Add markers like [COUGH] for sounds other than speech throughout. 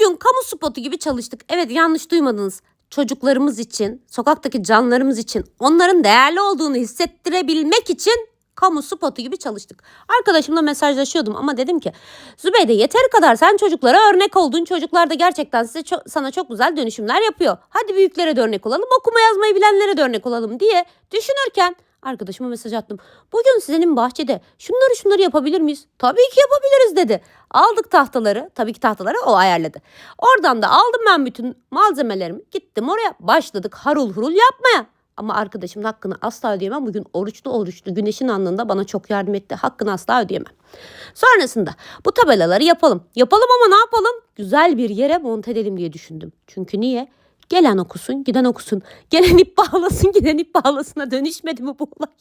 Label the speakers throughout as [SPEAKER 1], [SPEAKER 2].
[SPEAKER 1] Bugün kamu spotu gibi çalıştık. Evet yanlış duymadınız. Çocuklarımız için, sokaktaki canlarımız için, onların değerli olduğunu hissettirebilmek için kamu spotu gibi çalıştık. Arkadaşımla mesajlaşıyordum ama dedim ki Zübeyde yeteri kadar sen çocuklara örnek oldun. Çocuklar da gerçekten size çok, sana çok güzel dönüşümler yapıyor. Hadi büyüklere de örnek olalım, okuma yazmayı bilenlere de örnek olalım diye düşünürken arkadaşıma mesaj attım. Bugün senin bahçede şunları şunları yapabilir miyiz? Tabii ki yapabiliriz dedi. Aldık tahtaları. Tabii ki tahtaları o ayarladı. Oradan da aldım ben bütün malzemelerimi. Gittim oraya başladık harul hurul yapmaya. Ama arkadaşımın hakkını asla ödeyemem. Bugün oruçlu oruçlu güneşin alnında bana çok yardım etti. Hakkını asla ödeyemem. Sonrasında bu tabelaları yapalım. Yapalım ama ne yapalım? Güzel bir yere monte edelim diye düşündüm. Çünkü niye? Gelen okusun, giden okusun. Gelen ip bağlasın, [LAUGHS] giden ip bağlasına dönüşmedi mi bu olay?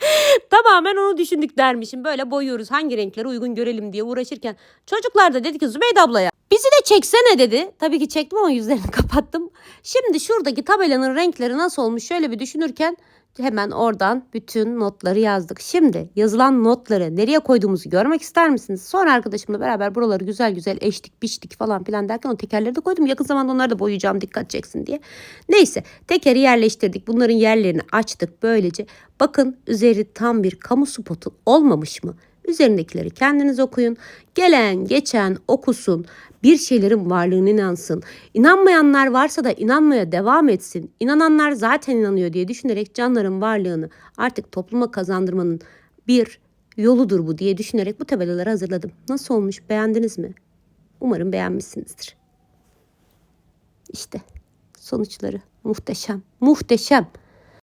[SPEAKER 1] [LAUGHS] Tamamen onu düşündük dermişim. Böyle boyuyoruz hangi renklere uygun görelim diye uğraşırken. Çocuklar da dedi ki Zübeyde ablaya bizi de çeksene dedi. Tabii ki çektim ama yüzlerini [LAUGHS] kapattım. Şimdi şuradaki tabelanın renkleri nasıl olmuş şöyle bir düşünürken hemen oradan bütün notları yazdık. Şimdi yazılan notları nereye koyduğumuzu görmek ister misiniz? Sonra arkadaşımla beraber buraları güzel güzel eştik biçtik falan filan derken o tekerleri de koydum. Yakın zamanda onları da boyayacağım dikkat çeksin diye. Neyse tekeri yerleştirdik. Bunların yerlerini açtık böylece. Bakın üzeri tam bir kamu spotu olmamış mı? Üzerindekileri kendiniz okuyun. Gelen geçen okusun. Bir şeylerin varlığına inansın. İnanmayanlar varsa da inanmaya devam etsin. İnananlar zaten inanıyor diye düşünerek canların varlığını artık topluma kazandırmanın bir yoludur bu diye düşünerek bu tabelaları hazırladım. Nasıl olmuş beğendiniz mi? Umarım beğenmişsinizdir. İşte sonuçları muhteşem, muhteşem.